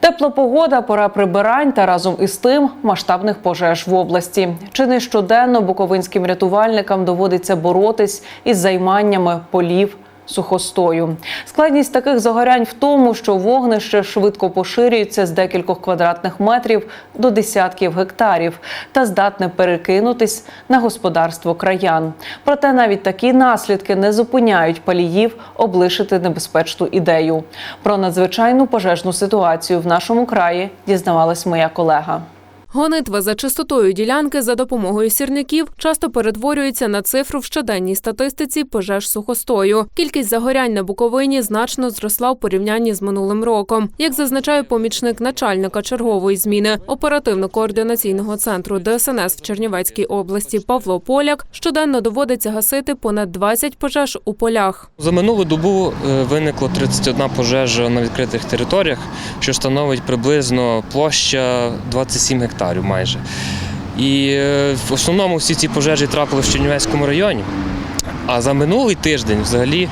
Тепла погода, пора прибирань та разом із тим масштабних пожеж в області. Чи не щоденно буковинським рятувальникам доводиться боротись із займаннями полів сухостою. Складність таких загорянь в тому, що вогнище швидко поширюється з декількох квадратних метрів до десятків гектарів та здатне перекинутись на господарство краян. Проте навіть такі наслідки не зупиняють паліїв облишити небезпечну ідею. Про надзвичайну пожежну ситуацію в нашому краї дізнавалась моя колега. Гонитва за чистотою ділянки за допомогою сірників часто перетворюється на цифру в щоденній статистиці пожеж сухостою. Кількість загорянь на Буковині значно зросла в порівнянні з минулим роком. Як зазначає помічник начальника чергової зміни оперативно-координаційного центру ДСНС в Чернівецькій області Павло Поляк, щоденно доводиться гасити понад 20 пожеж у полях. За минулу добу е, виникло 31 пожежа на відкритих територіях, що становить приблизно площа 27 гектарів майже. І е, в основному всі ці пожежі трапили в Чернівецькому районі. А за минулий тиждень взагалі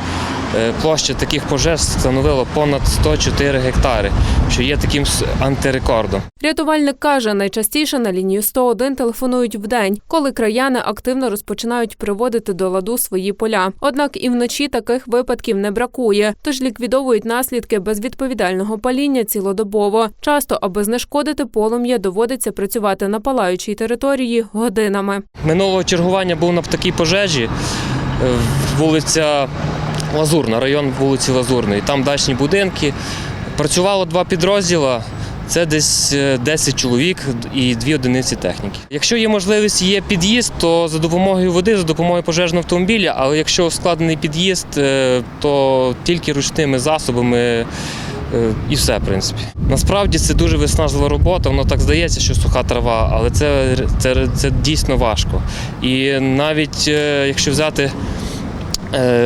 площа таких пожеж становила понад 104 гектари, що є таким антирекордом. Рятувальник каже, найчастіше на лінію 101 телефонують вдень, коли краяни активно розпочинають приводити до ладу свої поля. Однак і вночі таких випадків не бракує, тож ліквідовують наслідки безвідповідального паління цілодобово. Часто, аби знешкодити полум'я, доводиться працювати на палаючій території годинами. Минулого чергування був на такій пожежі, е, вулиця Лазурна, район вулиці Лазурної. Там дачні будинки. Працювало два підрозділи. Це десь е, 10 чоловік і дві одиниці техніки. Якщо є можливість, є під'їзд, то за допомогою води, за допомогою пожежного автомобіля. Але якщо складений під'їзд, е, то тільки ручними засобами е, і все, в принципі. Насправді це дуже виснажлива робота. Воно так здається, що суха трава, але це, це, це дійсно важко. І навіть е, якщо взяти е,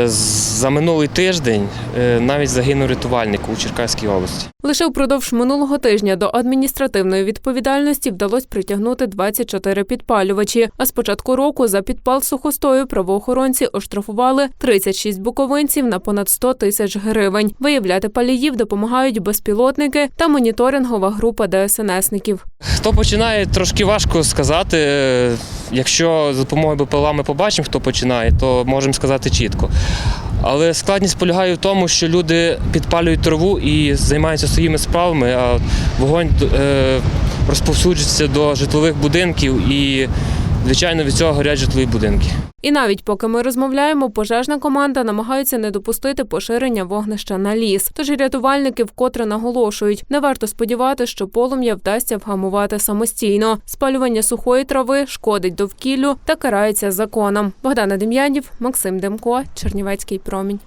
за минулий тиждень, е, навіть загинув рятувальник у Черкаській області. Лише впродовж минулого тижня до адміністративної відповідальності вдалося притягнути 24 підпалювачі. А з початку року за підпал сухостою правоохоронці оштрафували 36 буковинців на понад 100 тисяч гривень. Виявляти паліїв допомагають безпілотники та моніторингова група ДСНСників. Хто починає, трошки важко сказати. Якщо за допомогою БПЛА ми побачимо, хто починає, то можемо сказати чітко. Але складність полягає в тому, що люди підпалюють траву і займаються своїми справами, а вогонь е, розповсюджується до житлових будинків і, звичайно, від цього горять житлові будинки. І навіть поки ми розмовляємо, пожежна команда намагається не допустити поширення вогнища на ліс. Тож рятувальники вкотре наголошують, не варто сподіватися, що полум'я вдасться вгамувати самостійно. Спалювання сухої трави шкодить довкіллю та карається законом. Богдана Дем'янів, Максим Демко, Чернівецький промінь.